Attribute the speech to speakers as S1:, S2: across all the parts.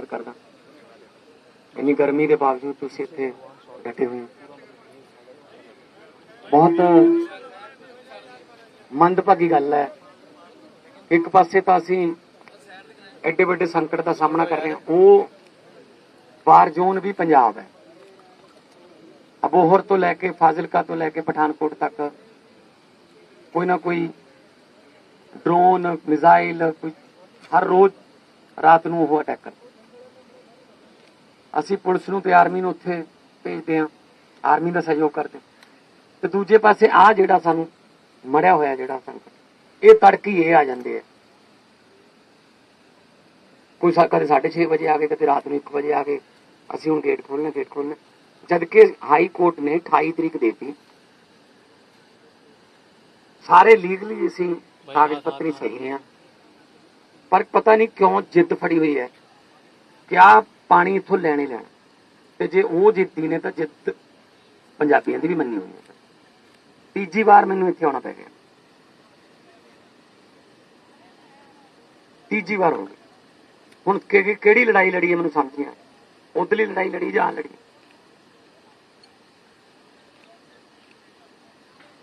S1: ਧੰਨਵਾਦ ਕਰਦਾ। ਇੰਨੀ ਗਰਮੀ ਦੇ ਬਾਵਜੂਦ ਤੁਸੀਂ ਇੱਥੇ ਡਟੇ ਹੋਏ ਬਹੁਤ ਮੰਦਭਾਗੀ ਗੱਲ ਹੈ। ਇੱਕ ਪਾਸੇ ਤਾਂ ਅਸੀਂ ਐਡੇ ਵੱਡੇ ਸੰਕਟ ਦਾ ਸਾਹਮਣਾ ਕਰ ਰਹੇ ਹਾਂ। ਉਹ ਵਾਰ ਜ਼ੋਨ ਵੀ ਪੰਜਾਬ ਹੈ। ਅਬੋਹਰ ਤੋਂ ਲੈ ਕੇ ਫਾਜ਼ਿਲਕਾ ਤੋਂ ਲੈ ਕੇ ਪਠਾਨਕੋਟ ਤੱਕ ਕੋਈ ਨਾ ਕੋਈ ਡਰੋਨ, ਮਿਜ਼ਾਈਲ, ਕੋਈ ਹਰ ਰੋਜ਼ ਰਾਤ ਨੂੰ ਉਹ ਅਟੈਕ ਕਰ ਅਸੀਂ ਪੁਲਿਸ ਨੂੰ ਤੇ ਆਰਮੀ ਨੂੰ ਉੱਥੇ ਭੇਜਦੇ ਹਾਂ। ਆਰਮੀ ਦਾ ਸਹਿਯੋਗ ਕਰਦੇ ਤੇ ਦੂਜੇ ਪਾਸੇ ਆ ਜਿਹੜਾ ਸਾਨੂੰ ਮੜਿਆ ਹੋਇਆ ਜਿਹੜਾ ਸੰਕਟ ਇਹ ਤੜਕੀ ਇਹ ਆ ਜਾਂਦੇ ਆ। ਕੋਈ ਕਦੇ 6:30 ਵਜੇ ਆ ਗਏ ਕਦੇ ਰਾਤ ਨੂੰ 1 ਵਜੇ ਆ ਗਏ। ਅਸੀਂ ਹੁਣ ਗੇਟ ਖੋਲਣਾ ਗੇਟ ਖੋਲਣਾ ਜਦ ਕਿ ਹਾਈ ਕੋਰਟ ਨੇ 28 ਤਰੀਕ ਦੇਤੀ। ਸਾਰੇ ਲੀਗਲੀ ਅਸੀਂ ਕਾਗਜ਼ ਪੱਤਰੀ ਸਹੀ ਨੇ ਆ। ਪਰ ਪਤਾ ਨਹੀਂ ਕਿਉਂ ਜਿੱਦ ਫੜੀ ਹੋਈ ਹੈ। ਕਿ ਆ ਪਾਣੀ ਇੱਥੋਂ ਲੈਣੇ ਲੈਣਾ। ਤੇ ਜੇ ਉਹ ਜਿੱਤੀ ਨੇ ਤਾਂ ਜਿੱਤ ਪੰਜਾਬੀਆਂ ਦੀ ਵੀ ਮੰਨੀ ਹੋਈ ਹੈ। ਤੀਜੀ ਵਾਰ ਮੈਨੂੰ ਇੱਥੇ ਆਉਣਾ ਪੈ ਗਿਆ। ਤੀਜੀ ਵਾਰ ਹੋ ਗਈ। ਹੁਣ ਕਿਹੜੀ ਲੜਾਈ ਲੜੀ ਹੈ ਮੈਨੂੰ ਸਮਝ ਨਹੀਂ ਆ ਉਧਰਲੀ ਲੜਾਈ ਲੜੀ ਜਾਂ ਲੜੀ?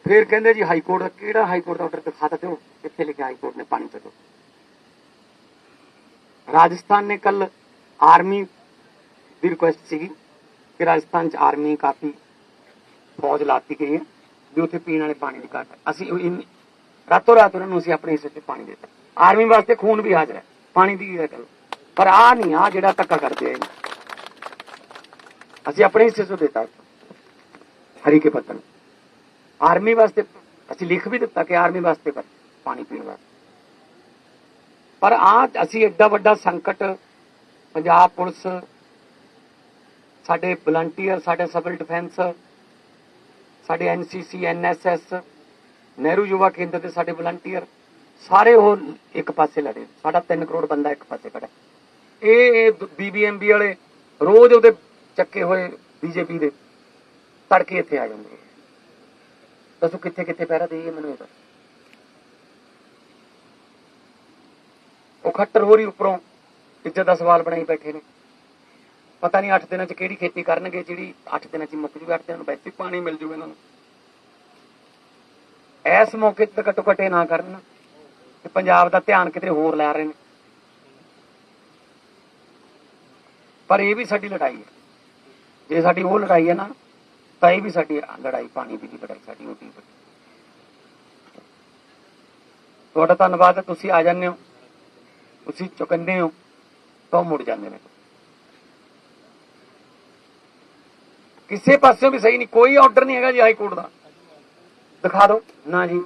S1: ਫਿਰ ਕਹਿੰਦੇ ਜੀ ਹਾਈ ਕੋਰਟ ਦਾ ਕਿਹੜਾ ਹਾਈ ਕੋਰਟ ਦਾ ਆਰਡਰ ਦਿਖਾ ਤਾ ਦਿਓ ਕਿੱਥੇ ਲਿਖਿਆ ਹਾਈ ਕੋਰਟ ਨੇ ਪਾਣੀ ਚੱਲੋ ਰਾਜਸਥਾਨ ਨੇ ਕੱਲ ਆਰਮੀ ਦੀ ਰਿਕੁਐਸਟ ਸੀਗੀ ਕਿ ਰਾਜਸਥਾਨ ਚ ਆਰਮੀ ਕਾਫੀ ਫੌਜ ਲਾਤੀ ਗਈ ਹੈ, ਵੀ ਉੱਥੇ ਪੀਣ ਵਾਲੇ ਪਾਣੀ ਦੀ ਘਾਟ ਅਸੀਂ ਰਾਤੋਂ ਰਾਤ ਉਹਨਾਂ ਨੂੰ ਅਸੀਂ ਆਪਣੇ ਹਿੱਸੇ 'ਚ ਪਾਣੀ ਦਿੱਤਾ। ਆਰਮੀ ਵਾਸਤੇ ਖੂਨ ਵੀ ਹਾਜ਼ਰ ਹੈ। ਪਾਣੀ ਦੀ ਗੱਲ। ਪਰ ਆ ਨਹੀਂ ਆ ਜਿਹੜਾ ਧੱਕਾ ਕਰਦੇ ਆ ਅਸੀਂ ਆਪਣੇ ਹਿੱਸੇ 'ਚੋਂ ਦਿੱਤਾ। ਹਰੀ ਕੇ ਪੱਤਨ ਆਰਮੀ ਵਾਸਤੇ ਅਸੀਂ ਲਿਖ ਵੀ ਦਿੱਤਾ ਕਿ ਆਰਮੀ ਵਾਸਤੇ ਕਰ ਪਾਣੀ ਪੀਣ ਵਾਸਤੇ। ਪਰ ਆ ਅਸੀਂ ਐਡਾ ਵੱਡਾ ਸੰਕਟ ਪੰਜਾਬ ਪੁਲਿਸ ਸਾਡੇ ਵਲੰਟੀਅਰ ਸਾਡੇ ਸਿਵਲ ਡਿਫੈਂਸ ਸਾਡੇ ਐਨਸੀਸੀ ਐਨਐਸਐਸ ਨਹਿਰੂ ਯੁਵਾ ਕੇਂਦਰ ਦੇ ਸਾਡੇ ਵਲੰਟੀਅਰ ਸਾਰੇ ਉਹ ਇੱਕ ਪਾਸੇ ਲੜੇ। ਸਾਡਾ 3 ਕਰੋੜ ਬੰਦਾ ਇੱਕ ਪਾਸੇ ਖੜਾ ਇਹ ਬੀਬੀਐਮਬੀ ਵਾਲੇ ਰੋਜ਼ ਉਹਦੇ ਚੱਕੇ ਹੋਏ ਬੀਜੇਪੀ ਦੇ ਤੜਕੇ ਇੱਥੇ ਆ ਜਾਂਦੇ ਦੱਸੋ ਕਿੱਥੇ ਕਿੱਥੇ ਪਹਿਰਾ ਦੇਈਏ ਮੈਨੂੰ ਇਹ ਦੱਸ। ਉਹ ਖੱਟਰ ਹੋਰੀ ਉੱਪਰੋਂ ਇੱਜ਼ਤ ਦਾ ਸਵਾਲ ਬਣਾਈ ਬੈਠੇ ਨੇ। ਪਤਾ ਨਹੀਂ 8 ਦਿਨਾਂ ਚ ਕਿਹੜੀ ਖੇਤੀ ਕਰਨਗੇ, ਜਿਹੜੀ 8 ਦਿਨਾਂ ਚ ਮੁੱਕ ਜੂਗੀ 8 ਦਿਨਾਂ ਨੂੰ ਵੈਸੇ ਪਾਣੀ ਮਿਲ ਜੂਗਾ ਇਹਨਾਂ ਨੂੰ। ਇਸ ਮੌਕੇ ਤੇ ਘੱਟੋ ਘੱਟ ਇਹ ਨਾ ਕਰਨ ਕਿ ਪੰਜਾਬ ਦਾ ਧਿਆਨ ਕਿਤੇ ਹੋਰ ਲੈ ਰਹੇ ਨੇ। ਪਰ ਇਹ ਵੀ ਸਾਡੀ ਲੜਾਈ ਹੈ। ਜੇ ਸਾਡੀ ਉਹ ਲੜਾਈ ਹੈ ਨਾ, ਤਾਂ ਇਹ ਵੀ ਸਾਡੀ ਲੜਾਈ ਪਾਣੀ ਦੀ ਲੜਾਈ, ਸਾਡੀ ਉਹ ਵੀ ਤੁਹਾਡਾ ਧੰਨਵਾਦ ਤੁਸੀਂ ਆ ਜਾਂਦੇ ਹੋ, ਤੁਸੀਂ ਚੁਕੰਦੇ ਹੋ, ਤਾਂ ਉਹ ਮੁੜ ਜਾਂਦੇ ਨੇ। ਕਿਸੇ ਪਾਸਿਓਂ ਵੀ ਸਹੀ ਨਹੀਂ ਕੋਈ ਆਰਡਰ ਨਹੀਂ ਹੈਗਾ ਜੀ ਹਾਈ ਕੋਰਟ ਦਾ। ਦਿਖਾ ਦਿਓ। ਨਾ ਜੀ।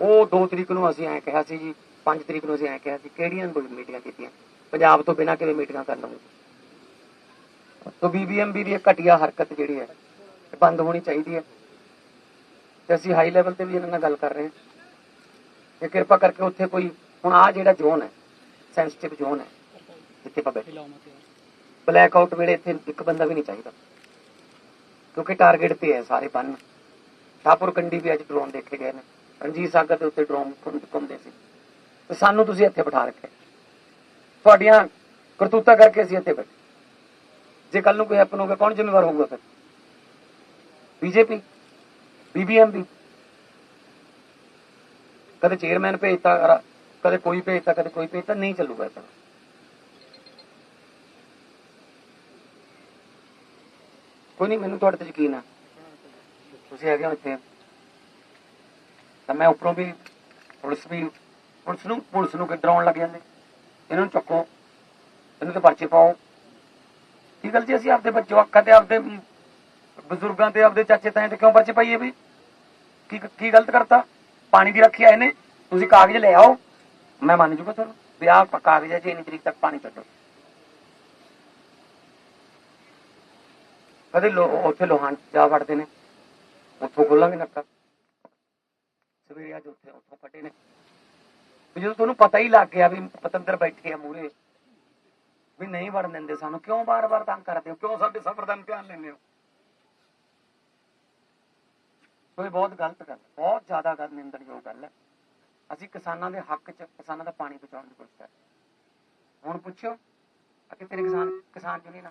S1: ਉਹ 2 ਤਰੀਕ ਨੂੰ ਅਸੀਂ ਐਂ ਕਿਹਾ ਸੀ ਜੀ 5 ਤਰੀਕ ਨੂੰ ਅਸੀਂ ਐਂ ਕਿਹਾ ਸੀ ਕਿਹੜੀਆਂ ਕੋਈ ਮੀਟਿੰਗਾਂ ਕੀਤੀਆਂ? ਪੰਜਾਬ ਤੋਂ ਬਿਨਾਂ ਕਿਵੇਂ ਮੀਟਿੰਗਾਂ ਕਰ ਲਵਾਂਗੇ? ਤੋ ਬੀਬੀਐਮਬੀ ਦੀ ਇਹ ਘਟੀਆ ਹਰਕਤ ਜਿਹੜੀ ਹੈ ਬੰਦ ਹੋਣੀ ਚਾਹੀਦੀ ਹੈ। ਤੇ ਅਸੀਂ ਹਾਈ ਲੈਵਲ ਤੇ ਵੀ ਇਹਨਾਂ ਨਾਲ ਗੱਲ ਕਰ ਰਹੇ ਹਾਂ। ਕਿ ਕਿਰਪਾ ਕਰਕੇ ਉੱਥੇ ਕੋਈ ਹੁਣ ਆ ਜਿਹੜਾ ਜ਼ੋਨ ਹੈ ਸੈਂਸਿਟਿਵ ਜ਼ੋਨ ਹੈ ਜਿੱਥੇ ਆਪਾਂ ਬੈਠੇ। ਬਲੈਕ ਆਊਟ ਵੇਲੇ ਇੱਥੇ ਇੱਕ ਬੰਦਾ ਵੀ ਨਹੀਂ ਚਾਹੀਦਾ। ਕਿਉਂਕਿ ਟਾਰਗੇਟ ਤੇ ਹੈ ਸਾਰੇ ਬੰਨ। ਠਾਪੁਰ ਕੰਡੀ ਵੀ ਅੱਜ ਡਰੋਨ ਦੇਖੇ ਗਏ ਨੇ। ਰਣਜੀਤ ਸਾਗਰ ਦੇ ਉੱਤੇ ਡਰੋਨ ਘੁੰਮਦੇ ਸੀ। ਤੇ ਸਾਨੂੰ ਤੁਸੀਂ ਇੱਥੇ ਬਿਠਾ ਰੱਖਿਆ। ਤੁਹਾਡੀਆਂ ਕਰਤੂਤਾਂ ਕਰਕੇ ਅਸੀਂ ਇੱਥੇ ਬੈਠੇ। ਜੇ ਕੱਲ ਨੂੰ ਕੋਈ ਹੈਪਨ ਗਿਆ ਕੌਣ ਜ਼ਿੰਮੇਵਾਰ ਹੋਊਗਾ ਫਿਰ? ਬੀਜੇਪੀ? ਬੀਬੀਐਮਬੀ ਕਦੇ ਚੇਅਰਮੈਨ ਭੇਜਤਾ, ਕਦੇ ਕੋਈ ਭੇਜਤਾ, ਕਦੇ ਕੋਈ ਭੇਜਤਾ, ਨਹੀਂ ਚੱਲੂਗਾ ਇਹ ਤਾਂ ਕੋਈ ਨਹੀਂ ਮੈਨੂੰ ਤੁਹਾਡੇ ਤੇ ਯਕੀਨ ਆ। ਤੁਸੀਂ ਹੈਗੇ ਹੋ ਇੱਥੇ। ਤਾਂ ਮੈਂ ਉੱਪਰੋਂ ਵੀ ਪੁਲਿਸ ਵੀ, ਪੁਲਿਸ ਨੂੰ ਪੁਲਿਸ ਨੂੰ ਕਿ ਡਰਾਉਣ ਲੱਗ ਜਾਂਦੇ ਇਹਨਾਂ? ਨੂੰ ਚੱਕੋ। ਇਹਨਾਂ ਤੇ ਪਰਚੇ ਪਾਓ। ਕੀ ਗੱਲ ਜੀ, ਅਸੀਂ ਆਪਦੇ ਬੱਚੇ, ਅੱਖਾਂ ਤੇ ਆਪਦੇ ਬਜ਼ੁਰਗਾਂ ਤੇ ਆਪਦੇ ਚਾਚੇ ਤਾਏ ਤੇ ਕਿਉਂ ਪਰਚੇ ਪਾਈਏ ਵੀ? ਕੀ ਕੀ ਗਲਤ ਕਰਤਾ? ਪਾਣੀ ਦੀ ਰੱਖੀ ਆਏ ਨੇ ਤੁਸੀਂ ਕਾਗਜ਼ ਲੈ ਆਓ। ਮੈਂ ਮੰਨ ਜੂਗਾ ਤੁਹਾਨੂੰ। ਵੀ ਆਹ ਪ- ਕਾਗਜ਼ ਹੈ ਜੀ, ਇੰਨੀ ਤਰੀਕ ਤੱਕ ਪਾਣੀ ਕੱਢੋ ਕਦੇ ਲੋ ਉੱਥੇ ਲੋਹਾਨ ਜਾ ਵੜਦੇ ਨੇ। ਉੱਥੋਂ ਖੋਲਾਂਗੇ ਨੱਕਾ। ਸਵੇਰੇ ਅੱਜ ਉੱਥੇ ਉੱਥੋਂ ਕੱਢੇ ਨੇ। ਵੀ ਜਦੋਂ ਤੁਹਾਨੂੰ ਪਤਾ ਹੀ ਲੱਗ ਗਿਆ ਵੀ ਪਤੰਦਰ ਬੈਠੇ ਆ ਮੂਰੇ ਵੀ ਨਹੀਂ ਵੜਨ ਦਿੰਦੇ ਸਾਨੂੰ, ਕਿਉਂ ਬਾਰ-ਬਾਰ ਤੰਗ ਕਰਦੇ ਹੋ? ਕਿਉਂ ਸਾਡੇ ਸਫਰ ਦਾ ਇਮਤਿਹਾਨ ਲੈਂਦੇ ਹੋ? ਸੋ ਬਹੁਤ ਗਲਤ ਗੱਲ ਬਹੁਤ ਜ਼ਿਆਦਾ ਗੱਲ, ਨਿੰਦਣਯੋਗ ਗੱਲ ਹੈ। ਅਸੀਂ ਕਿਸਾਨਾਂ ਦੇ ਹੱਕ 'ਚ, ਕਿਸਾਨਾਂ ਦਾ ਪਾਣੀ ਬਚਾਉਣ ਦੀ ਕੋਸ਼ਿਸ਼ ਕਰ ਹੁਣ ਪੁੱਛੋ ਆ ਕਿਤੇ ਕਿਸਾਨ ਕਿਸਾਨ ਯੂਨੀਅਨ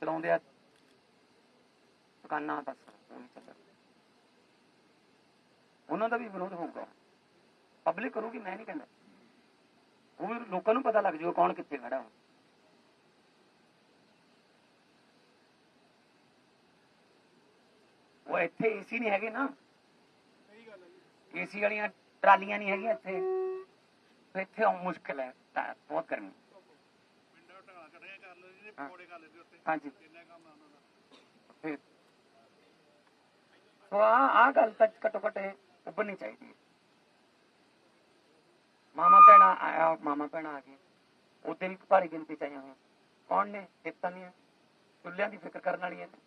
S1: ਚਲਾਉਂਦੇ ਆ। ਦੁਕਾਨਾਂ ਬਸ ਉਹਨਾਂ ਦਾ ਵੀ ਵਿਰੋਧ ਹੋਊਗਾ। ਪਬਲਿਕ ਕਰੂਗੀ, ਮੈਂ ਨਹੀਂ ਕਹਿੰਦਾ। ਉਹ ਲੋਕਾਂ ਨੂੰ ਪਤਾ ਲੱਗ ਜਾਊਗਾ ਕੌਣ ਕਿੱਥੇ ਖੜਾ ਹੋ ਉਹ ਇੱਥੇ ਏਸੀ ਨਹੀਂ ਹੈਗੇ ਨਾ। ਏਸੀ ਵਾਲੀਆਂ ਟਰਾਲੀਆਂ ਨਹੀਂ ਹੈਗੀਆਂ ਇੱਥੇ। ਇੱਥੇ ਆਉਂ ਮੁਸ਼ਕਲ ਹੈ ਤਾਂ ਬਹੁਤ ਗਰਮੀ ਹਾਂ। ਹਾਂਜੀ। ਫਿਰ ਸੋ ਆ ਆ ਗੱਲ ਤੱਕ ਘੱਟੋ ਘੱਟ ਉੱਭਰਨੀ ਚਾਹੀਦੀ ਹੈ। ਮਾਮਾ ਭੈਣਾ ਆਇਆ ਮਾਮਾ ਭੈਣਾ ਆ ਗਏ ਉਹਦੇ ਵੀ ਭਾਰੀ ਗਿਣਤੀ ਚ ਆਈਆਂ ਹੋਈਆਂ। ਕੌਣ ਨੇ? ਹਿੱਤਾਂ ਦੀਆਂ। ਚੁੱਲ੍ਹਿਆਂ ਦੀ ਫਿਕਰ ਕਰਨ ਵਾਲੀਆਂ ਨੇ।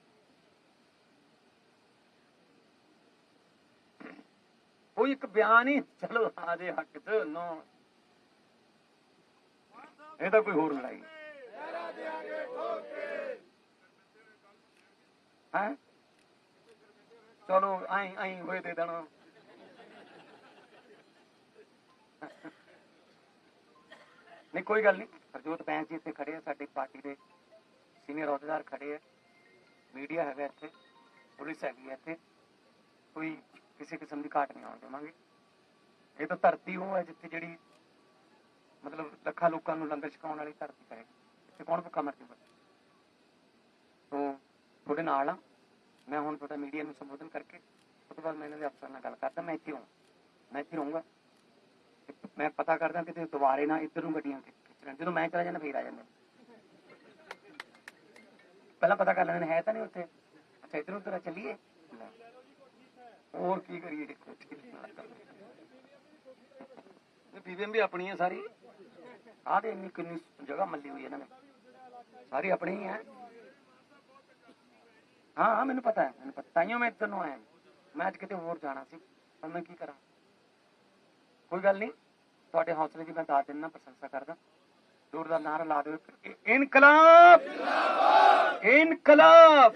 S1: ਕੋਈ ਇੱਕ ਬਿਆਨ ਹੀ ਚਲੋ ਆ ਦੇ ਹੱਕ ਚ ਨੋ। ਇਹ ਤਾਂ ਕੋਈ ਹੋਰ ਲੜਾਈ ਹੈ? ਚਲੋ ਆਈ ਆਈ ਹੋਏ ਦੇ ਦੇਣਾ ਨਹੀਂ, ਕੋਈ ਗੱਲ ਨਹੀਂ। ਹਰਜੋਤ ਬੈਂਸ ਜੀ ਇੱਥੇ ਖੜੇ ਆ, ਸਾਡੀ ਪਾਰਟੀ ਦੇ ਸੀਨੀਅਰ ਅਹੁਦੇਦਾਰ ਖੜੇ ਆ। ਮੀਡੀਆ ਹੈਗਾ ਇੱਥੇ, ਪੁਲਿਸ ਹੈਗੀ ਹੈ ਇੱਥੇ। ਕੋਈ ਕਿਸੇ ਕਿਸਮ ਦੀ ਘਾਟ ਨਹੀਂ ਆਉਣ ਦੇਵਾਂਗੇ। ਇਹ ਤਾਂ ਧਰਤੀ ਉਹ ਹੈ ਜਿੱਥੇ ਜਿਹੜੀ ਮਤਲਬ ਲੱਖਾਂ ਲੋਕਾਂ ਨੂੰ ਲੰਗਰ ਛਕਾਉਣ ਵਾਲੀ ਧਰਤੀ ਹੈ ਇੱਥੇ ਕੌਣ ਭੁੱਖਾ ਮਰ ਜੂਗਾ ਸੋ ਤੁਹਾਡੇ ਨਾਲ ਆ। ਮੈਂ ਹੁਣ ਤੁਹਾਡਾ ਮੀਡੀਆ ਨੂੰ ਸੰਬੋਧਨ ਕਰਕੇ ਉਸ ਤੋਂ ਬਾਅਦ ਮੈਂ ਇਹਨਾਂ ਦੇ ਅਫਸਰ ਨਾਲ ਗੱਲ ਕਰਦਾ ਮੈਂ ਇੱਥੇ ਹਾਂ ਮੈਂ ਇੱਥੇ ਰਹੂੰਗਾ। ਮੈਂ ਪਤਾ ਕਰਦਾ ਕਿਤੇ ਦੁਬਾਰੇ ਨਾ ਇੱਧਰ ਨੂੰ ਗੱਡੀਆਂ ਖਿੱਚਣ ਜਦੋਂ ਮੈਂ ਚਲਾ ਜਾਂਦਾ ਫੇਰ ਆ ਜਾਂਦੇ। ਪਹਿਲਾਂ ਪਤਾ ਕਰ ਲੈਂਦੇ ਨੇ ਹੈ ਤਾਂ ਨਹੀਂ ਉੱਥੇ? ਅੱਛਾ ਇੱਧਰ ਉੱਧਰ ਆ, ਚੱਲੀਏ? ਹੋਰ ਕੀ ਕਰੀਏ? ਦੇਖੋ ਇਹ ਪੀਵੀਐਮ ਵੀ ਆਪਣੀ ਸਾਰੀ। ਆਹ ਤੇ ਇੰਨੀ ਕਿੰਨੀ ਜਗ੍ਹਾ ਮੱਲੀ ਹੋਈ ਇਹਨਾਂ ਨੇ। ਸਾਰੀ ਆਪਣੀ ਹੀ ਹੈ। ਹਾਂ ਹਾਂ, ਮੈਨੂੰ ਪਤਾ ਹੈ, ਮੈਨੂੰ ਪਤਾ। ਤਾਈਓ ਮੈਂ ਇੱਧਰ ਨੂੰ ਆਇਆ। ਮੈਂ ਅੱਜ ਕਿਤੇ ਹੋਰ ਜਾਣਾ ਸੀ, ਪਰ ਮੈਂ ਕੀ ਕਰਾਂ? ਕੋਈ ਗੱਲ ਨਹੀਂ ਤੁਹਾਡੇ ਹੌਸਲੇ ਦੀ ਮੈਂ ਦਾਤ ਦਿੰਦਾ, ਪ੍ਰਸ਼ੰਸਾ ਕਰਦਾ। ਜ਼ੋਰਦਾਰ ਨਾਰਾ ਲਾ ਦਿਓ ਇੱਕ- ਇ- ਇਨਕਲਾਬ! ਇਨਕਲਾਬ!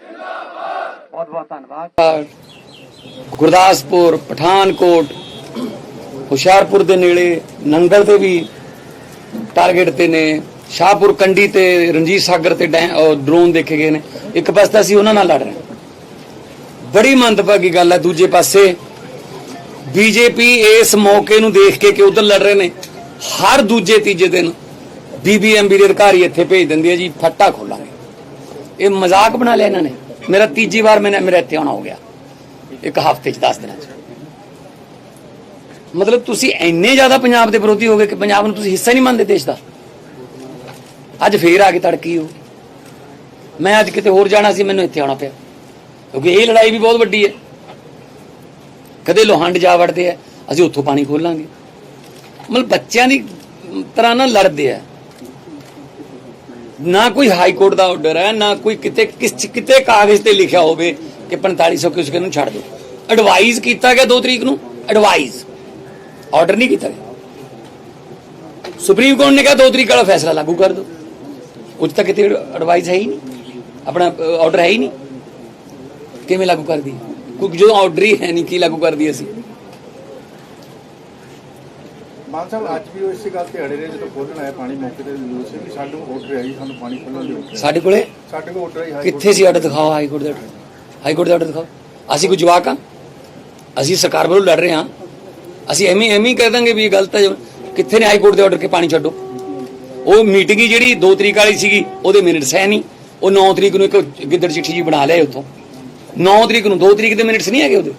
S1: ਬਹੁਤ ਬਹੁਤ ਧੰਨਵਾਦ।
S2: ਗੁਰਦਾਸਪੁਰ, ਪਠਾਨਕੋਟ ਹੁਸ਼ਿਆਰਪੁਰ ਦੇ ਨੇੜੇ ਨੰਗਲ ਤੇ ਵੀ ਟਾਰਗੇਟ ਤੇ ਨੇ, ਸ਼ਾਹਪੁਰ ਕੰਡੀ ਤੇ ਰਣਜੀਤ ਸਾਗਰ ਤੇ ਡੈ- ਡਰੋਨ ਦੇਖੇ ਗਏ ਨੇ। ਇੱਕ ਪਾਸੇ ਤਾਂ ਅਸੀਂ ਉਹਨਾਂ ਨਾਲ ਲੜ ਰਹੇ ਬੜੀ ਮੰਦਭਾਗੀ ਗੱਲ ਹੈ। ਦੂਜੇ ਪਾਸੇ ਬੀਜੇਪੀ ਇਸ ਮੌਕੇ ਨੂੰ ਦੇਖ ਕੇ ਕਿ ਉਧਰ ਲੜ ਰਹੇ ਨੇ। ਹਰ ਦੂਜੇ ਤੀਜੇ ਦਿਨ ਬੀਬੀਐਮਬੀ ਦੇ ਅਧਿਕਾਰੀ ਇੱਥੇ ਭੇਜ ਦਿੰਦੀ ਹੈ ਜੀ, ਫੱਟਾ ਖੋਲਾਂਗੇ। ਇਹ ਮਜ਼ਾਕ ਬਣਾ ਲਿਆ ਇਹਨਾਂ ਨੇ। ਮੇਰਾ ਤੀਜੀ ਵਾਰ ਮੈਨੇ ਮੇਰਾ ਇੱਥੇ ਆਉਣਾ ਹੋ ਗਿਆ। ਇੱਕ ਹਫ਼ਤੇ ਚ 10 ਦਿਨਾਂ ਚ। ਮਤਲਬ ਤੁਸੀਂ ਇੰਨੇ ਜ਼ਿਆਦਾ ਪੰਜਾਬ ਦੇ ਵਿਰੋਧੀ ਹੋ ਗਏ ਕਿ ਪੰਜਾਬ ਨੂੰ ਤੁਸੀਂ ਹਿੱਸਾ ਨਹੀਂ ਮੰਨਦੇ ਦੇਸ਼ ਦਾ। ਅੱਜ ਫੇਰ ਆ ਕੇ ਤੜਕੀ ਹੋ। ਮੈਂ ਅੱਜ ਕਿਤੇ ਹੋਰ ਜਾਣਾ ਸੀ, ਮੈਨੂੰ ਇੱਥੇ ਆਉਣਾ ਪਿਆ। ਕਿਉਂਕਿ ਇਹ ਲੜਾਈ ਵੀ ਬਹੁਤ ਵੱਡੀ ਹੈ। ਕਦੇ ਲੋਹੰਡ ਜਾ ਵੜਦੇ ਆ, ਅਸੀਂ ਉੱਥੋਂ ਪਾਣੀ ਖੋਲਾਂਗੇ। ਮਤਲਬ ਬੱਚਿਆਂ ਦੀ ਤਰ੍ਹਾਂ ਨਾਲ ਲੜਦੇ ਆ। ਨਾ ਕੋਈ ਹਾਈ ਕੋਰਟ ਦਾ ਆਰਡਰ ਹੈ, ਨਾ ਕੋਈ ਕਿਤੇ ਕਿਸ ਕਿਤੇ ਕਾਗਜ਼ ਤੇ ਲਿਖਿਆ ਹੋਵੇ ਕਿ 4500 ਕਿਉਂ ਨੂੰ ਛੱਡ ਦਿਓ ਐਡਵਾਈਜ਼ ਕੀਤਾ ਗਿਆ 2 ਤਰੀਕ ਨੂੰ ਐਡਵਾਈਜ਼ ਆਰਡਰ ਨਹੀਂ ਕੀਤਾ ਗਿਆ। ਸੁਪਰੀਮ ਕੋਰਟ ਨੇ ਕਿਹਾ 2 ਤਰੀਕ ਵਾਲਾ ਫੈਸਲਾ ਲਾਗੂ ਕਰ ਦਿਓ। ਉੱਚ ਤੱਕ ਕਿਤੇ ਐਡਵਾਈਜ਼ ਹੈ ਹੀ ਨਹੀਂ। ਆਪਣਾ ਆਰਡਰ ਹੈ ਹੀ ਨਹੀਂ। ਕਿਵੇਂ ਲਾਗੂ ਕਰਦੀ ਕਿਉਂਕਿ ਜਦੋਂ ਆਰਡਰ ਹੀ ਹੈ ਨਹੀਂ ਕੀ ਲਾਗੂ ਕਰਦੀ ਅਸੀਂ?
S3: ਮਾਨ ਸਾਹਿਬ ਅੱਜ ਵੀ ਉਹ ਇਸੇ ਗੱਲ ਤੇ ਅੜੇ ਰਹੇ ਜਦੋਂ ਖੋਲਣ ਆਇਆ ਪਾਣੀ ਮੌਕੇ ਤੇ ਨਿਊਜ਼ ਸੀ ਕਿ ਸਾਨੂੰ ਆਰਡਰ ਆਈ ਸਾਨੂੰ ਪਾਣੀ ਖੋਲਣ ਦਿਓ
S2: ਸਾਡੇ ਕੋਲੇ?
S3: ਸਾਡੇ ਕੋਲ ਆਰਡਰ ਆਈ
S2: ਕਿੱਥੇ ਸੀ ਆਰਡਰ ਦਿਖਾਓ ਹਾਈ ਕੋਰਟ ਦਾ ਹਾਈ ਕੋਰਟ ਦਾ ਆਰਡਰ ਦਿਖਾਓ। ਅਸੀਂ ਕੋਈ ਜਵਾਕ ਆ ਅਸੀਂ ਸਰਕਾਰ ਵੱਲੋਂ ਲੜ ਰਹੇ ਹਾਂ। ਅਸੀਂ ਐਵੇਂ ਐਵੇਂ ਹੀ ਕਹਿ ਦਾਂਗੇ ਵੀ ਇਹ ਗਲਤ ਹੈ ਕਿੱਥੇ ਨੇ ਹਾਈ ਕੋਰਟ ਦੇ ਆਰਡਰ ਕੇ ਪਾਣੀ ਛੱਡੋ?
S1: ਉਹ ਮੀਟਿੰਗ ਹੀ ਜਿਹੜੀ 2 ਤਰੀਕ ਵਾਲੀ ਸੀਗੀ, ਉਹਦੇ ਮਿੰਟਸ ਹੈ ਨਹੀਂ। ਉਹ 9 ਤਰੀਕ ਨੂੰ ਇੱਕ ਗਿੱਦੜ ਚਿੱਠੀ ਜੀ ਬਣਾ ਲਿਆ ਉੱਥੋਂ। 9 ਤਰੀਕ ਨੂੰ 2 ਤਰੀਕ ਦੇ ਮਿੰਟਸ ਨਹੀਂ ਹੈਗੇ ਉਹਦੇ।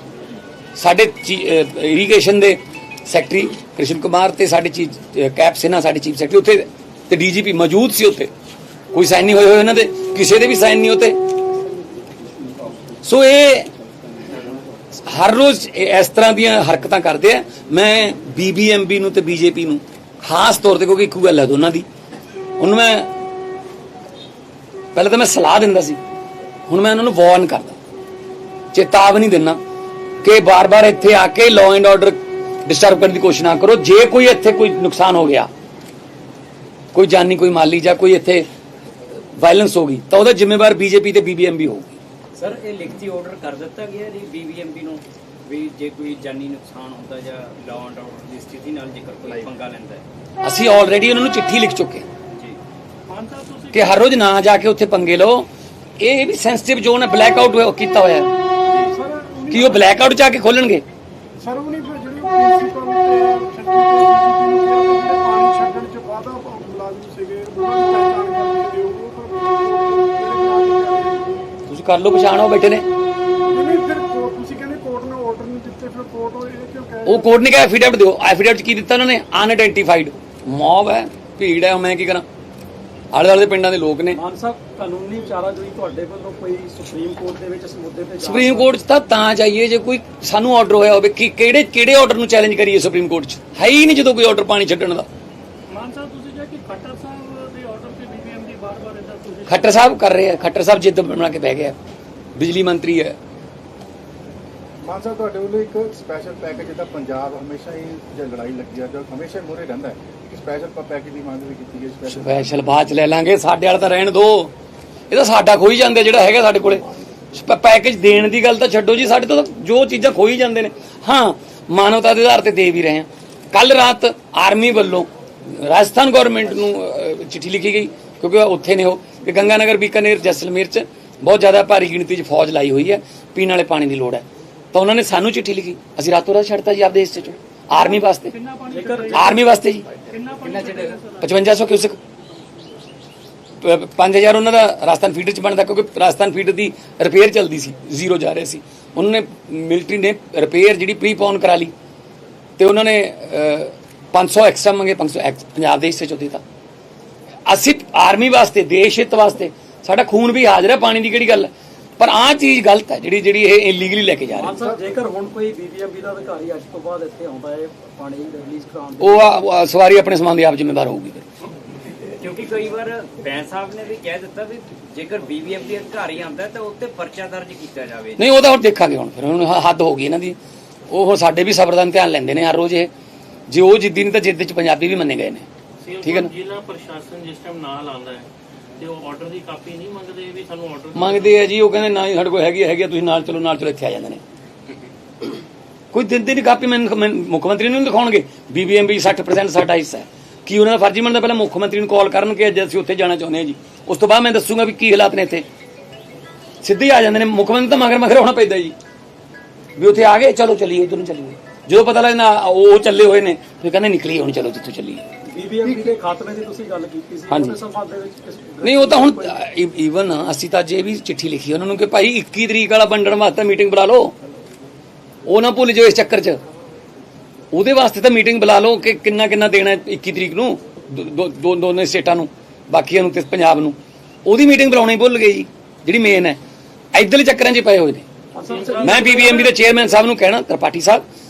S1: ਸਾਡੇ ਇਰੀਗੇਸ਼ਨ ਦੇ ਸੈਕਟਰੀ ਕ੍ਰਿਸ਼ਨ ਕੁਮਾਰ ਤੇ ਸਾਡੇ ਚੀਫ ਕੈਪ ਸਿਨਾ ਸਾਡੇ ਚੀਫ ਸੈਕਟਰੀ ਉੱਥੇ ਤੇ ਡੀਜੀਪੀ ਮੌਜੂਦ ਸੀ ਉੱਥੇ। ਕੋਈ ਸਾਈਨ ਨਹੀਂ ਹੋਏ ਹੋਏ ਉਹਨਾਂ ਦੇ। ਕਿਸੇ ਦੇ ਵੀ ਸਾਈਨ ਨਹੀਂ ਉੱਤੇ ਸੋ ਇਹ ਹਰ ਰੋਜ਼ ਇਸ ਤਰ੍ਹਾਂ ਦੀਆਂ ਹਰਕਤਾਂ ਕਰਦੇ ਆ। ਮੈਂ ਬੀਬੀਐਮਬੀ ਨੂੰ ਤੇ ਬੀਜੇਪੀ ਨੂੰ ਖਾਸ ਤੌਰ ਤੇ, ਕਿਉਂਕਿ ਇੱਕੋ ਗੱਲ ਹੈ ਦੋਨਾਂ ਦੀ। ਹੁਣ ਮੈਂ ਪਹਿਲਾਂ ਤਾਂ ਮੈਂ ਸਲਾਹ ਦਿੰਦਾ ਸੀ। ਹੁਣ ਮੈਂ ਉਹਨਾਂ ਨੂੰ ਵਾਰਨ ਕਰਦਾ। ਚੇਤਾਵਨੀ ਦਿੰਦਾ ਕਿ ਬਾਰ-ਬਾਰ ਇੱਥੇ ਆ ਕੇ ਲਾਅ ਐਂਡ ਆਰਡਰ ਡਿਸਟਰਬ ਕਰਨ ਦੀ ਕੋਸ਼ਿਸ਼ ਨਾ ਕਰੋ। ਜੇ ਕੋਈ ਇੱਥੇ ਕੋਈ ਨੁਕਸਾਨ ਹੋ ਗਿਆ, ਕੋਈ ਜਾਨੀ, ਕੋਈ ਮਾਲੀ ਜਾਂ ਕੋਈ ਇੱਥੇ ਵਾਇਲੈਂਸ ਹੋ ਗਈ, ਤਾਂ ਉਹਦਾ ਜ਼ਿੰਮੇਵਾਰ ਬੀਜੇਪੀ ਤੇ ਬੀਬੀਐਮਬੀ ਹੋਊਗੀ।
S4: ਸਰ ਇਹ ਲਿਖਤੀ ਆਰਡਰ ਕਰ ਦਿੱਤਾ ਗਿਆ ਜੀ ਬੀਬੀਐਮਪੀ ਨੂੰ ਵੀ ਜੇ ਕੋਈ ਜਾਨੀ ਨੁਕਸਾਨ ਹੁੰਦਾ ਜਾਂ ਲਾਅ ਐਂਡ ਆਰਡਰ ਦੀ ਸਥਿਤੀ ਨਾਲ ਜੇਕਰ ਕੋਈ ਪੰਗਾ ਲੈਂਦਾ ਹੈ।
S1: ਅਸੀਂ ਆਲਰੇਡੀ ਉਹਨਾਂ ਨੂੰ ਚਿੱਠੀ ਲਿਖ ਚੁੱਕੇ
S4: ਜੀ।
S1: ਕਿ ਹਰ ਰੋਜ਼ ਨਾ ਜਾ ਕੇ ਉੱਥੇ ਪੰਗੇ ਲਓ। ਇਹ ਵੀ ਸੈਂਸਿਟਿਵ ਜ਼ੋਨ ਹੈ ਬਲੈਕ ਆਊਟ ਕੀਤਾ ਹੋਇਆ। ਹੈ ਕੀ ਉਹ ਬਲੈਕ ਆਊਟ ਜਾ ਕੇ ਖੋਲਣਗੇ।
S5: ਸਰ ਉਹ ਨਹੀਂ ਫਿਰ ਜਿਹੜੀ ਪ੍ਰਿੰਸੀਪਲ
S1: ਕਰ ਲਓ ਪਛਾਣ ਉਹ ਬੈਠੇ ਨੇ।
S5: ਨਹੀਂ ਫਿਰ ਕੋਰਟ ਤੁਸੀਂ ਕਹਿੰਦੇ ਕੋਰਟ ਨੇ ਆਰਡਰ ਨਹੀਂ ਦਿੱਤੇ ਫਿਰ ਕੋਰਟ ਉਹ ਇਹ ਕਿਉਂ ਕਹਿ
S1: ਉਹ ਕੋਰਟ ਨੇ ਕਿਹਾ ਐਫੀਡੈਵਿਟ ਦਿਓ। ਐਫੀਡੈਵਿਟ ਕੀ ਦਿੱਤਾ ਉਹਨਾਂ ਨੇ? ਅਨਆਇਡੈਂਟੀਫਾਈਡ ਮੌਬ ਹੈ ਭੀੜ ਹੈ ਮੈਂ ਕੀ ਕਰਾਂ? ਆਲੇ ਦੁਆਲੇ ਦੇ ਪਿੰਡਾਂ ਦੇ ਲੋਕ ਨੇ।
S6: ਮਾਨ ਸਾਹਿਬ ਕਾਨੂੰਨੀ ਚਾਰਾਜੋਈ ਤੁਹਾਡੇ ਵੱਲੋਂ ਕੋਈ ਸੁਪਰੀਮ ਕੋਰਟ ਦੇ ਵਿੱਚ ਇਸ ਮੁੱਦੇ ਤੇ
S1: ਸੁਪਰੀਮ ਕੋਰਟ 'ਚ ਤਾਂ ਤਾਂ ਜਾਈਏ ਜੇ ਕੋਈ ਸਾਨੂੰ ਆਰਡਰ ਹੋਇਆ ਹੋਵੇ ਕਿ ਕਿਹੜੇ ਕਿਹੜੇ ਆਰਡਰ ਨੂੰ ਚੈਲੰਜ ਕਰੀਏ ਸੁਪਰੀਮ ਕੋਰਟ 'ਚ? ਹੈ ਹੀ ਨਹੀਂ ਜਦੋਂ ਕੋਈ ਆਰਡਰ ਪਾਣੀ ਛੱਡਣ ਦਾ
S6: ਮਾਨ ਸਾਹਿਬ ਤੁਸੀਂ ਕਿਹਾ ਕਿ ਖੱਟਰ ਸਾਹਿਬ ਦੇ ਆਰਡਰ ਤੇ ਬੀਬੀਐਮ ਦੀ ਬਾਰ-ਬਾਰ ਇਦਾਂ ਤੁਸੀਂ
S1: ਖੱਟਰ ਸਾਹਿਬ ਕਰ ਰਹੇ ਆ ਖੱਟਰ ਸਾਹਿਬ ਜਿੱਦ ਬਣਾ ਕੇ ਬਹਿ ਗਿਆ। ਬਿਜਲੀ ਮੰਤਰੀ ਹੈ।
S3: ਮਾਨ ਸਾਹਿਬ ਤੁਹਾਡੇ ਵੱਲੋਂ ਇੱਕ ਸਪੈਸ਼ਲ ਪੈਕੇਜ ਜਿਹਦਾ ਪੰਜਾਬ ਹਮੇਸ਼ਾ ਹੀ ਜੇ ਲੜਾਈ ਲੱਗੀ ਆ ਜੋ ਹਮੇਸ਼ਾ ਮੂਹਰੇ ਰਹਿੰਦਾ ਹੈ। ਇੱਕ ਸਪੈਸ਼ਲ ਪੈਕੇਜ ਦੀ ਮੰਗ ਵੀ ਕੀਤੀ ਗਈ ਸਪੈਸ਼ਲ
S1: ਸਪੈਸ਼ਲ ਬਾਅਦ ਚ ਲੈ ਲਾਂਗੇ ਸਾਡੇ ਵਾਲਾ ਤਾਂ ਰਹਿਣ ਦੋ। ਇਹ ਤਾਂ ਸਾਡਾ ਖੋਈ ਜਾਂਦੇ ਜਿਹੜਾ ਹੈਗਾ ਸਾਡੇ ਕੋਲੇ। ਪੈਕੇਜ ਦੇਣ ਦੀ ਗੱਲ ਤਾਂ ਛੱਡੋ ਜੀ ਸਾਡੇ ਤੋਂ ਜੋ ਚੀਜ਼ਾਂ ਖੋਈ ਜਾਂਦੇ ਨੇ। ਹਾਂ ਮਾਨਵਤਾ ਦੇ ਆਧਾਰ ਤੇ ਦੇ ਵੀ ਰਹੇ ਹਾਂ। ਕੱਲ ਰਾਤ ਆਰਮੀ ਵੱਲੋਂ ਰਾਜਸਥਾਨ ਗਵਰਨਮੈਂਟ ਨੂੰ ਚਿੱਠੀ ਲਿਖੀ ਗਈ। ਕਿਉਂਕਿ ਉਹ ਉੱਥੇ ਨੇ ਉਹ ਕਿ ਗੰਗਾਨਗਰ ਬੀਕਾਨੇਰ ਜੈਸਲਮੇਰ ਚ ਬਹੁਤ ਜ਼ਿਆਦਾ ਭਾਰੀ ਗਿਣਤੀ 'ਚ ਫੌਜ ਲਾਈ ਹੋਈ ਹੈ ਪੀਣ ਵਾਲੇ ਪਾਣੀ ਦੀ ਲੋੜ ਹੈ। ਤਾਂ ਉਹਨਾਂ ਨੇ ਸਾਨੂੰ ਚਿੱਠੀ ਲਿਖੀ। ਅਸੀਂ ਰਾਤੋਂ ਰਾਤ ਛੱਡਤਾ ਜੀ ਆਪਦੇ ਹਿੱਸੇ ਚੋਂ। ਆਰਮੀ ਵਾਸਤੇ। ਆਰਮੀ ਵਾਸਤੇ ਜੀ। 5500 ਕਿਊਸਕ। 5000 ਉਹਨਾਂ ਦਾ ਰਾਜਸਥਾਨ ਫੀਡਰ ਚ ਬਣਦਾ ਕਿਉਂਕਿ ਰਾਜਸਥਾਨ ਫੀਡਰ ਦੀ ਰਿਪੇਅਰ ਚੱਲਦੀ ਸੀ ਜ਼ੀਰੋ ਜਾ ਰਹੇ ਸੀ। ਉਹਨਾਂ ਨੇ ਮਿਲਟਰੀ ਨੇ ਰਿਪੇਅਰ ਜਿਹੜੀ ਪ੍ਰੀਪੋਨ ਕਰਾ ਲਈ। ਤੇ ਉਹਨਾਂ ਨੇ ਅਹ, 500 ਐਕਸਟਰਾ ਮੰਗੇ 500 ਐਕਸ- ਪੰਜਾਬ ਦੇ ਹਿੱਸੇ ਚੋਂ ਦਿੱਤਾ। ਅਸੀਂ ਆਰਮੀ ਵਾਸਤੇ ਦੇਸ਼ ਹਿੱਤ ਵਾਸਤੇ ਸਾਡਾ ਖੂਨ ਵੀ ਹਾਜ਼ਰ ਹੈ ਪਾਣੀ ਦੀ ਕਿਹੜੀ ਗੱਲ? ਹੈ ਪਰ ਆਹ ਚੀਜ਼ ਗਲਤ ਹੈ ਜਿਹੜੀ ਜਿਹੜੀ ਇਹ ਇਲੀਗਲੀ ਲੈ ਕੇ ਜਾ ਰਹੇ
S6: ਸਾਹਿਬ ਜੇਕਰ ਹੁਣ ਕੋਈ ਬੀਬੀਐਮ ਦਾ ਅਧਿਕਾਰੀ ਅੱਜ ਤੋਂ ਬਾਅਦ ਇੱਥੇ ਆਉਂਦਾ ਹੈ ਪਾਣੀ ਰਿਲੀਜ਼ ਕਰਾਉਣ ਦੇ
S1: ਉਹ ਸਵਾਰੀ ਆਪਣੇ ਸਮਾਨ ਦੀ ਆਪ ਜ਼ਿੰਮੇਵਾਰ ਹੋਊਗੀ ਫਿਰ।
S4: ਕਿਉਂਕਿ ਕਈ ਵਾਰ ਬੈਂਸ ਸਾਹਿਬ ਨੇ ਵੀ ਕਹਿ ਦਿੱਤਾ ਵੀ ਜੇਕਰ ਬੀਬੀਐਮਪੀ ਅਧਿਕਾਰੀ ਆਉਂਦਾ ਹੈ ਤਾਂ ਉੱਤੇ ਪਰਚਾ ਦਰਜ ਕੀਤਾ ਜਾਵੇ।
S1: ਨਹੀਂ ਉਹ ਤਾਂ ਹੁਣ ਦੇਖਾਂਗੇ ਹੁਣ ਫਿਰ। ਹੁਣ ਹ- ਹੱਦ ਹੋ ਗਈ ਇਹਨਾਂ ਦੀ। ਉਹ ਸਾਡੇ ਵੀ ਸਬਰ ਦਾ ਇਮਤਿਹਾਨ ਲੈਂਦੇ ਨੇ ਹਰ ਰੋਜ਼ ਇਹ। ਜੇ ਉਹ ਜਿੱਦੀ ਨਹੀਂ ਤਾਂ ਜਿੱਦ ਚ ਪੰਜਾਬੀ ਵੀ ਮੰਨੇ ਗਏ ਨੇ। ਠੀਕ ਹੈ ਨਾ?
S7: ਜ਼ਿਲ੍ਹਾ ਪ੍ਰਸ਼ਾਸਨ ਜਿਸ ਟਾਈਮ ਨਾਲ ਆਉਂਦਾ ਹੈ ਤੇ ਉਹ ਆਰਡਰ ਦੀ ਕਾਪੀ ਨਹੀਂ ਮੰਗਦੇ ਵੀ ਸਾਨੂੰ ਆਰਡਰ
S1: ਮੰਗਦੇ ਆ ਜੀ ਉਹ ਕਹਿੰਦੇ ਨਾ ਜੀ ਸਾਡੇ ਕੋਲ ਹੈਗੀ ਹੈਗੀ ਤੁਸੀਂ ਨਾਲ ਚਲੋ ਨਾਲ ਚਲੋ ਇੱਥੇ ਆ ਜਾਂਦੇ ਨੇ। ਕੋਈ ਦਿੰਦੇ ਨਹੀਂ ਕਾਪੀ ਮੈਨੂੰ ਮੁੱਖ ਮੰਤਰੀ ਨੂੰ ਦਿਖਾਉਣਗੇ? ਬੀਬੀਐਮਬੀ 60% ਸਾਡਾ ਹਿੱਸਾ ਹੈ। ਕੀ ਉਹਨਾਂ ਦਾ ਫਰਜ਼ੀ ਬਣਦਾ? ਪਹਿਲਾਂ ਮੁੱਖ ਮੰਤਰੀ ਨੂੰ ਕਾਲ ਕਰਨ ਕਿ ਅੱਜ ਅਸੀਂ ਉੱਥੇ ਜਾਣਾ ਚਾਹੁੰਦੇ ਹਾਂ ਜੀ। ਉਸ ਤੋਂ ਬਾਅਦ ਮੈਂ ਦੱਸੂਗਾ ਵੀ ਕੀ ਹਾਲਾਤ ਨੇ ਇੱਥੇ। ਸਿੱਧੇ ਹੀ ਆ ਜਾਂਦੇ ਨੇ। ਮੁੱਖ ਮੰਤਰੀ ਤਾਂ ਮਗਰ ਮਗਰ ਹੋਣਾ ਪੈਂਦਾ ਜੀ। ਵੀ ਉੱਥੇ ਆ ਗਏ ਚਲੋ ਚੱਲੀਏ ਇੱਧਰ ਨੂੰ ਚੱਲੀਏ। ਜਦੋਂ ਪਤਾ ਲੱਗਦਾ ਉਹ ਚੱਲੇ ਹੋਏ ਨੇ ਫਿਰ ਕਹਿੰਦੇ ਨਿਕਲੀਏ ਹੁਣ ਚਲੋ ਜਿੱਥੋਂ ਚੱਲੀਏ।
S6: ਬੀਬੀਐਮ ਦੇ ਖਾਤਮੇ ਦੀ ਤੁਸੀਂ ਗੱਲ ਕੀਤੀ ਸੀ
S1: ਹਾਂਜੀ।
S6: ਉਹਦੇ ਸੰਬੰਧ ਦੇ ਵਿੱਚ ਕਿਸ
S1: ਨਹੀਂ ਉਹ ਤਾਂ ਹੁਣ ਈਵਨ ਅਸੀਂ ਤਾਂ ਜੇ ਵੀ ਚਿੱਠੀ ਲਿਖੀ ਉਹਨਾਂ ਨੂੰ ਕਿ ਭਾਈ 21 ਤਰੀਕ ਵਾਲਾ ਵੰਡਣ ਵਾਸਤੇ ਮੀਟਿੰਗ ਬੁਲਾ ਲਓ। ਉਹ ਨਾ ਭੁੱਲ ਜਾਓ ਇਸ ਚੱਕਰ 'ਚ। ਉਹਦੇ ਵਾਸਤੇ ਤਾਂ ਮੀਟਿੰਗ ਬੁਲਾ ਲਓ ਕਿ ਕਿੰਨਾ ਕਿੰਨਾ ਦੇਣਾ ਹੈ 21 ਤਰੀਕ ਨੂੰ ਦੋ- ਦੋ ਦੋ- ਦੋਨੇ ਸਟੇਟਾਂ ਨੂੰ ਬਾਕੀਆਂ ਨੂੰ ਤੇ ਪੰਜਾਬ ਨੂੰ। ਉਹਦੀ ਮੀਟਿੰਗ ਬੁਲਾਉਣੀ ਭੁੱਲ ਗਏ ਜੀ ਜਿਹੜੀ ਮੇਨ ਹੈ। ਇਧਰਲੇ ਚੱਕਰਾਂ 'ਚ ਹੀ ਪਏ ਹੋਏ ਨੇ। ਮੈਂ ਬੀਬੀਐਮਬੀ ਦੇ ਚੇਅਰਮੈਨ ਸਾਹਿਬ ਨੂੰ ਕਹਿਣਾ ਤ੍ਰਿਪਾਠੀ ਸਾਹਿਬ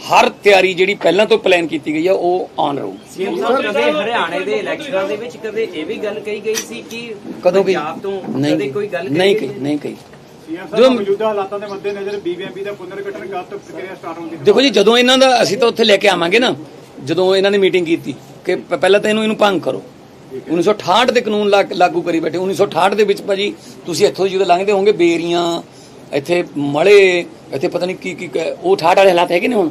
S1: ਹਰ ਤਿਆਰੀ ਜਿਹੜੀ ਪਹਿਲਾਂ ਤੋਂ ਪਲਾਨ ਕੀਤੀ ਗਈ ਹੈ ਉਹ ਆਨ ਰਹੂ।
S4: ਸੀਐਮ ਸਾਹਿਬ ਕਦੇ ਹਰਿਆਣੇ ਦੇ ਇਲੈਕਸ਼ਨਾਂ ਦੇ ਵਿੱਚ ਕਦੇ ਇਹ ਵੀ ਗੱਲ ਕਹੀ ਗਈ ਸੀ ਕਿ
S1: ਕਦੋਂ ਗਈ
S4: ਪੰਜਾਬ ਤੋਂ
S1: ਨਹੀਂ
S4: ਕਦੇ
S1: ਗਈ।
S4: ਕੋਈ ਗੱਲ
S1: ਨਹੀਂ
S4: ਕਹੀ
S1: ਕਹੀ ਨਹੀਂ ਕਹੀ।
S5: ਸੀਐਮ
S1: ਜੋ-
S5: ਸਾਹਿਬ ਮੌਜੂਦਾ ਹਾਲਾਤਾਂ ਦੇ ਮੱਦੇਨਜ਼ਰ ਬੀਬੀਐਮਪੀ ਦਾ ਪੁਨਰਗਠਨ ਕਦ ਤੋਂ ਪ੍ਰਕਿਰਿਆ ਸਟਾਰਟ ਹੋਣ ਦੀ
S1: ਦੇਖੋ ਜੀ ਜਦੋਂ ਇਹਨਾਂ ਦਾ ਅਸੀਂ ਤਾਂ ਉੱਥੇ ਲੈ ਕੇ ਆਵਾਂਗੇ ਨਾ ਜਦੋਂ ਇਹਨਾਂ ਨੇ ਮੀਟਿੰਗ ਕੀਤੀ ਕਿ ਪਹਿਲਾਂ ਤਾਂ ਇਹਨੂੰ ਇਹਨੂੰ ਭੰਗ ਕਰੋ। 1968 ਦੇ ਕਾਨੂੰਨ ਲਾਗੂ ਕਰੀ ਬੈਠੇ 1968 ਦੇ ਵਿੱਚ ਭਾਜੀ ਤੁਸੀਂ ਇੱਥੋਂ ਜਦੋਂ ਲੰਘਦੇ ਹੋਵੋਗੇ ਬੇਰੀਆਂ ਇੱਥੇ ਮਲੇ ਇੱਥੇ ਪਤਾ ਨਹੀਂ ਕੀ ਕੀ ਕ- ਉਹ 68 ਵਾਲੇ ਹਾਲਾਤ ਹੈਗੇ ਨੇ ਹੁਣ?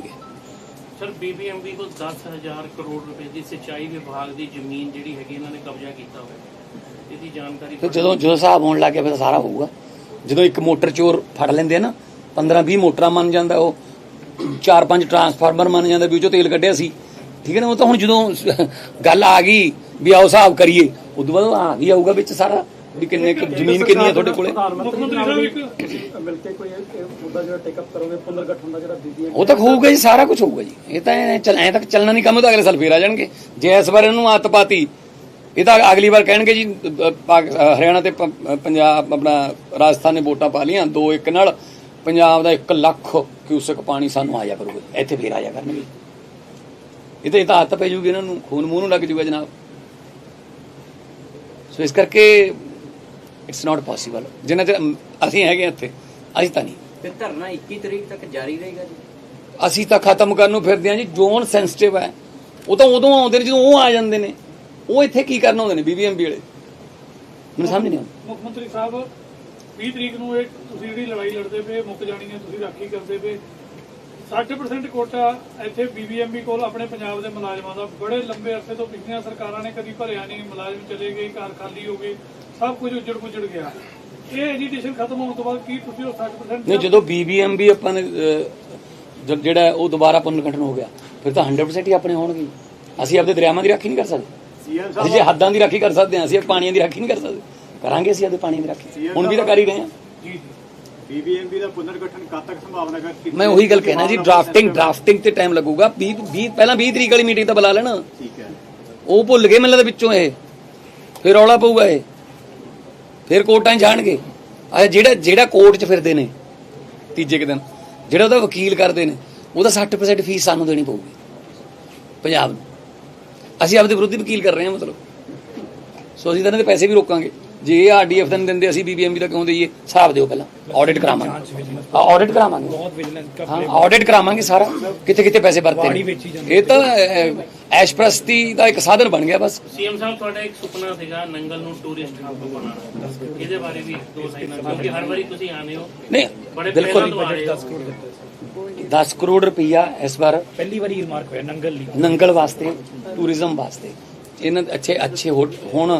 S7: ਸਰ ਬੀਬੀਐਮਬੀ ਕੋਲ 10000 ਕਰੋੜ ਰੁਪਏ ਦੀ ਸਿੰਚਾਈ ਵਿਭਾਗ ਦੀ ਜ਼ਮੀਨ ਜਿਹੜੀ ਹੈਗੀ ਇਹਨਾਂ ਨੇ ਕਬਜ਼ਾ ਕੀਤਾ ਹੋਇਆ। ਇਹਦੀ ਜਾਣਕਾਰੀ
S1: ਤੇ ਜਦੋਂ ਜਦੋਂ ਹਿਸਾਬ ਹੋਣ ਲੱਗ ਫਿਰ ਸਾਰਾ ਹੋਊਗਾ। ਜਦੋਂ ਇੱਕ ਮੋਟਰ ਚੋਰ ਫੜ ਲੈਂਦੇ ਆ ਨਾ 15 20 ਮੋਟਰਾਂ ਮੰਨ ਜਾਂਦਾ, ਉਹ ਚਾਰ ਪੰਜ ਟਰਾਂਸਫਾਰਮਰ ਮੰਨ ਜਾਂਦਾ ਵੀ ਉਹ ਚੋਂ ਤੇਲ ਕੱਢਿਆ ਸੀ। ਠੀਕ ਹੈ ਨਾ, ਉਹ ਤਾਂ ਹੁਣ ਜਦੋਂ ਗੱਲ ਆ ਗਈ ਵੀ ਆਓ ਹਿਸਾਬ ਕਰੀਏ, ਉਦੋਂ ਬਾਅਦ ਆ ਵੀ ਆਊਗਾ ਵਿੱਚ ਸਾਰਾ। ਵੀ ਕਿੰਨੇ ਕੁ ਜ਼ਮੀਨ ਕਿੰਨੀ ਹੈ ਤੁਹਾਡੇ ਕੋਲੇ?
S6: ਪ੍ਰਧਾਨ ਮੰਤਰੀ ਨਾਲ ਵੀ ਮਿਲ ਕੇ ਕੋਈ ਮੁੱਦਾ ਜਿਹੜਾ ਟੇਕ ਅਪ ਕਰੋਗੇ ਪੁਨਰਗਠਨ ਦਾ ਜਿਹੜਾ ਬੀਬੀਐਮ
S1: ਉਹ ਤਾਂ ਹੋਊਗਾ ਜੀ, ਸਾਰਾ ਕੁਝ ਹੋਊਗਾ ਜੀ। ਇਹ ਤਾਂ ਐਂ ਤੱਕ ਚੱਲਣਾ ਨਹੀਂ ਕੰਮ ਤਾਂ ਅਗਲੇ ਸਾਲ ਫੇਰ ਆ ਜਾਣਗੇ। ਜੇ ਇਸ ਵਾਰ ਇਹਨੂੰ ਆਤ ਪਾਤੀ ਇਹ ਤਾਂ ਅਗਲੀ ਵਾਰ ਕਹਿਣਗੇ ਜੀ ਹਰਿਆਣਾ ਤੇ ਪੰਜਾਬ ਆਪਣਾ ਰਾਜਸਥਾਨ ਨੇ ਵੋਟਾਂ ਪਾ ਲੀਆਂ ਦੋ ਇੱਕ ਨਾਲ। ਪੰਜਾਬ ਦਾ 1 ਲੱਖ ਕਿਊਸਕ ਪਾਣੀ ਸਾਨੂੰ ਆਇਆ ਕਰੂਗਾ ਇੱਥੇ ਫੇਰ ਆਇਆ ਕਰਨਗੇ। ਇਹ ਤਾਂ ਇਹ ਤਾਂ ਆਦਤ ਪੈ ਜੂਗੀ ਇਹਨਾਂ ਨੂੰ, ਖੂਨ ਮੂੰਹ ਨੂੰ ਲੱਗ ਜੂਗਾ ਜਨਾਬ। ਸੋ ਇਸ ਕਰਕੇ ਇਟਸ ਨਾਟ ਪੋਸੀਬਲ ਜਿੰਨਾ ਚਿਰ ਅਸੀਂ ਹੈਗੇ ਇੱਥੇ ਅਸੀਂ ਤਾਂ ਨਹੀਂ।
S4: ਫਿਰ ਧਰਨਾ 21 ਤਰੀਕ ਤੱਕ ਜਾਰੀ ਰਹੇਗਾ ਜੀ।
S1: ਅਸੀਂ ਤਾਂ ਖਤਮ ਕਰਨ ਨੂੰ ਫਿਰਦੇ ਹਾਂ ਜੀ ਜ਼ੋਨ ਸੈਂਸਿਟਿਵ ਹੈ। ਉਹ ਤਾਂ ਉਦੋਂ ਆਉਂਦੇ ਨੇ ਜਦੋਂ ਉਹ ਆ ਜਾਂਦੇ ਨੇ। ਉਹ ਇੱਥੇ ਕੀ ਕਰਨ ਆਉਂਦੇ ਨੇ ਬੀਬੀਐਮਬੀ ਵਾਲੇ? ਮੈਨੂੰ ਸਮਝ ਨਹੀਂ ਆਉਂਦੀ।
S8: ਮੁੱਖ ਮੰਤਰੀ ਸਾਹਿਬ 20 ਤਰੀਕ ਨੂੰ ਇਹ ਤੁਸੀਂ ਜਿਹੜੀ ਲੜਾਈ ਲੜਦੇ ਪਏ ਮੁੱਕ ਜਾਣੀ ਹੈ ਤੁਸੀਂ ਰਾਖੀ ਕਰਦੇ ਪਏ। 60% ਕੋਟਾ ਇੱਥੇ ਬੀਬੀਐਮਬੀ ਕੋਲ ਆਪਣੇ ਪੰਜਾਬ ਦੇ ਮੁਲਾਜ਼ਮਾਂ ਦਾ। ਬੜੇ ਲੰਬੇ ਅਰਸੇ ਤੋਂ ਪਿਛਲੀਆਂ ਸਰਕਾਰਾਂ ਨੇ ਕਦੀ ਭਰਿਆ ਨਹੀਂ ਮੁਲਾਜ਼ਮ ਚਲੇ ਗਏ ਘਰ ਖਾਲੀ ਹੋ ਗਏ। ਸਭ ਕੁਝ ਉੱਜੜ ਪੁੱਜੜ ਗਿਆ। ਇਹ ਐਜੀਟੇਸ਼ਨ ਖਤਮ ਹੋਣ ਤੋਂ ਬਾਅਦ ਕੀ ਤੁਸੀਂ ਉਹ 60%
S1: ਨਹੀਂ ਜਦੋਂ ਬੀਬੀਐਮਬੀ ਆਪਾਂ ਨੇ ਅਹ, ਜਿਹੜਾ ਉਹ ਦੁਬਾਰਾ ਪੁਨਰਗਠਨ ਹੋ ਗਿਆ ਫਿਰ ਤਾਂ 100% ਹੀ ਆਪਣੇ ਹੋਣਗੇ। ਅਸੀਂ ਆਪਦੇ ਦਰਿਆਵਾਂ ਦੀ ਰਾਖੀ ਨਹੀਂ ਕਰ ਸਕਦੇ।
S5: ਸੀਐਮ
S1: ਅਸੀਂ ਜੇ ਹੱਦਾਂ ਦੀ ਰਾਖੀ ਕਰ ਸਕਦੇ ਹਾਂ ਅਸੀਂ ਪਾਣੀਆਂ ਦੀ ਰਾਖੀ ਨਹੀਂ ਕਰ ਸਕਦੇ। ਕਰਾਂਗੇ ਅਸੀਂ ਆਪਦੇ ਪਾਣੀ ਦੀ ਰਾਖੀ। ਹੁਣ ਵੀ ਤਾਂ ਕਰ ਹੀ ਰਹੇ ਹਾਂ।
S8: ਜੀ ਜੀ।
S9: ਬੀਬੀਐਮਬੀ ਦਾ ਪੁਨਰ ਗਠਨ ਕਦ ਤੱਕ ਸੰਭਾਵਨਾ ਹੈ ਕਿ-
S1: ਮੈਂ ਉਹੀ ਗੱਲ ਕਹਿਣਾ ਜੀ ਡਰਾਫਟਿੰਗ ਡਰਾਫਟਿੰਗ ਤੇ ਟਾਈਮ ਲੱਗੂਗਾ। 20 20 ਪਹਿਲਾਂ 20 ਤਰੀਕ ਵਾਲੀ ਮੀਟਿੰਗ ਤਾਂ ਬੁਲਾ ਲੈਣ।
S9: ਠੀਕ ਹੈ।
S1: ਉਹ ਭੁੱਲ ਗਏ ਮੈਨੂੰ ਲੱਗਦਾ ਵਿੱਚੋਂ ਇਹ। ਫਿਰ ਰੌਲਾ ਪਊਗਾ ਇਹ। ਫਿਰ ਕੋਰਟਾਂ 'ਚ ਜਾਣਗੇ। ਆ ਜਿਹੜਾ ਜਿਹੜਾ ਕੋਰਟ 'ਚ ਫਿਰਦੇ ਨੇ, ਤੀਜੇ ਕੁ ਦਿਨ, ਜਿਹੜਾ ਉਹਦਾ ਵਕੀਲ ਕਰਦੇ ਨੇ, ਉਹਦਾ 60% ਫੀਸ ਸਾਨੂੰ ਦੇਣੀ ਪਊਗੀ। ਪੰਜਾਬ ਨੂੰ। ਅਸੀਂ ਆਪਦੇ ਵਿਰੁੱਧ ਵਕੀਲ ਕਰ ਰਹੇ ਹਾਂ ਮਤਲਬ। ਸੋ ਅਸੀਂ ਤਾਂ ਇਹਨਾਂ ਦੇ ਪੈਸੇ ਵੀ ਰੋਕਾਂਗੇ। ਜੇ ਇਹ ਆਰਡੀਐਫ ਦਾ ਨਹੀਂ ਦਿੰਦੇ ਅਸੀਂ ਬੀਬੀਐਮਬੀ ਦਾ ਕਿਉਂ ਦਈਏ? ਹਿਸਾਬ ਦਿਓ ਪਹਿਲਾਂ ਆਡਿਟ ਕਰਾਵਾਂਗੇ। ਆਡਿਟ ਕਰਾਵਾਂਗੇ। ਬਹੁਤ ਵਿਜੀਲੈਂਸ ਹਾਂ ਆਡਿਟ ਕਰਾਵਾਂਗੇ ਸਾਰਾ। ਕਿੱਥੇ ਕਿੱਥੇ ਪੈਸੇ ਵਰਤੇ ਨੇ। ਇਹ ਤਾਂ ਐਸ਼ਪ੍ਰਸਤੀ ਦਾ ਇੱਕ ਸਾਧਨ ਬਣ ਗਿਆ ਬਸ।
S7: ਸੀਐਮ ਸਾਹਿਬ ਤੁਹਾਡਾ ਇੱਕ ਸੁਪਨਾ ਸੀਗਾ ਨੰਗਲ ਨੂੰ ਟੂਰਿਸਟ ਹੱਬ ਬਣਾਉਣਾ ਇਹਦੇ ਬਾਰੇ ਵੀ ਦੋ ਲਾਈਨਾਂ ਕਿਉਂਕਿ ਹਰ ਵਾਰੀ ਤੁਸੀਂ ਆਨੇ ਹੋ।
S1: ਨਹੀਂ
S7: ਬੜੇ
S1: ਬਿਲਕੁਲ
S7: ਪਹਿਲਾਂ ਤੋਂ ਆ ਰਹੇ ਹੋ
S1: 10 ਕਰੋੜ ਰੁਪਈਆ ਇਸ ਵਾਰ
S6: ਪਹਿਲੀ ਵਾਰੀ ਰਿਮਾਰਕ ਹੋਇਆ ਨੰਗਲ ਲਈ।
S1: ਨੰਗਲ ਵਾਸਤੇ ਟੂਰਿਜ਼ਮ ਵਾਸਤੇ। ਇਹਨਾਂ ਦੇ ਅੱਛੇ ਅੱਛੇ ਹੋ- ਹੁਣ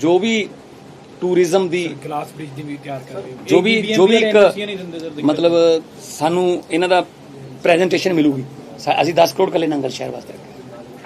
S1: ਜੋ ਵੀ ਟੂਰਿਜ਼ਮ ਦੀ
S6: ਗਲਾਸ ਬ੍ਰਿਜ ਦੀ ਵੀ ਤਿਆਰ ਕਰ ਰਹੇ ਹੋ।
S1: ਜੋ ਵੀ ਜੋ ਵੀ ਇੱਕ ਮਤਲਬ ਸਾਨੂੰ ਇਹਨਾਂ ਦਾ ਪ੍ਰੈਜੈਂਟੇਸ਼ਨ ਮਿਲੂਗੀ। ਅਸੀਂ 10 ਕਰੋੜ ਕੱਲੇ ਨੰਗਲ ਸ਼ਹਿਰ ਵਾਸਤੇ